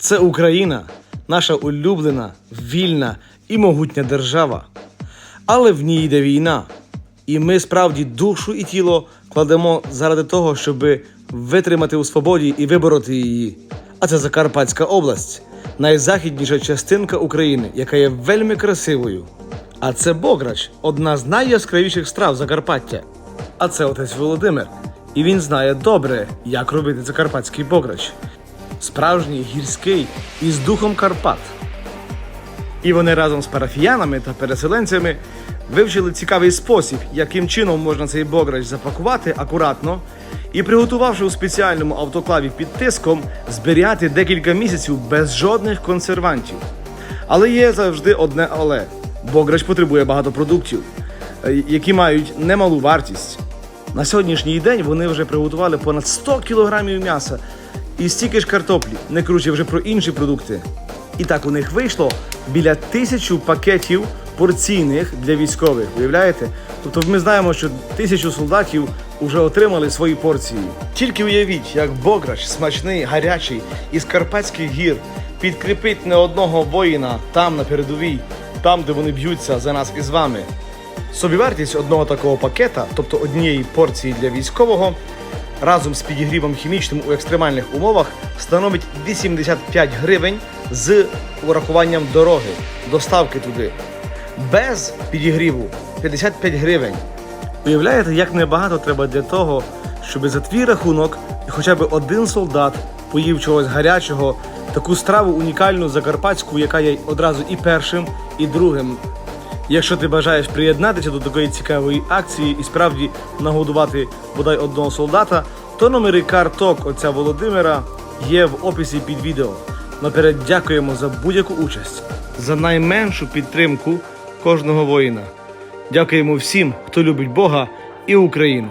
Це Україна, наша улюблена, вільна і могутня держава. Але в ній йде війна. І ми справді душу і тіло кладемо заради того, щоб витримати у свободі і вибороти її. А це Закарпатська область, найзахідніша частинка України, яка є вельми красивою. А це Бограч, одна з найяскравіших страв Закарпаття. А це отець Володимир. І він знає добре, як робити закарпатський бограч. Справжній гірський із духом Карпат. І вони разом з парафіянами та переселенцями вивчили цікавий спосіб, яким чином можна цей бограч запакувати акуратно і, приготувавши у спеціальному автоклаві під тиском, зберігати декілька місяців без жодних консервантів. Але є завжди одне але: бограч потребує багато продуктів, е, які мають немалу вартість. На сьогоднішній день вони вже приготували понад 100 кілограмів м'яса і стільки ж картоплі, не круче вже про інші продукти. І так у них вийшло біля тисячу пакетів порційних для військових. Уявляєте? Тобто ми знаємо, що тисячу солдатів вже отримали свої порції. Тільки уявіть, як бограч смачний, гарячий із Карпатських гір підкріпить не одного воїна там на передовій, там, де вони б'ються за нас із вами. Собівартість одного такого пакета, тобто однієї порції для військового, разом з підігрівом хімічним у екстремальних умовах становить 85 гривень з урахуванням дороги, доставки туди. Без підігріву 55 гривень. Уявляєте, як небагато треба для того, щоб за твій рахунок і хоча б один солдат поїв чогось гарячого, таку страву унікальну закарпатську, яка є одразу і першим, і другим. Якщо ти бажаєш приєднатися до такої цікавої акції і справді нагодувати бодай одного солдата, то номери карток отця Володимира є в описі під відео. Наперед дякуємо за будь-яку участь, за найменшу підтримку кожного воїна. Дякуємо всім, хто любить Бога і Україну.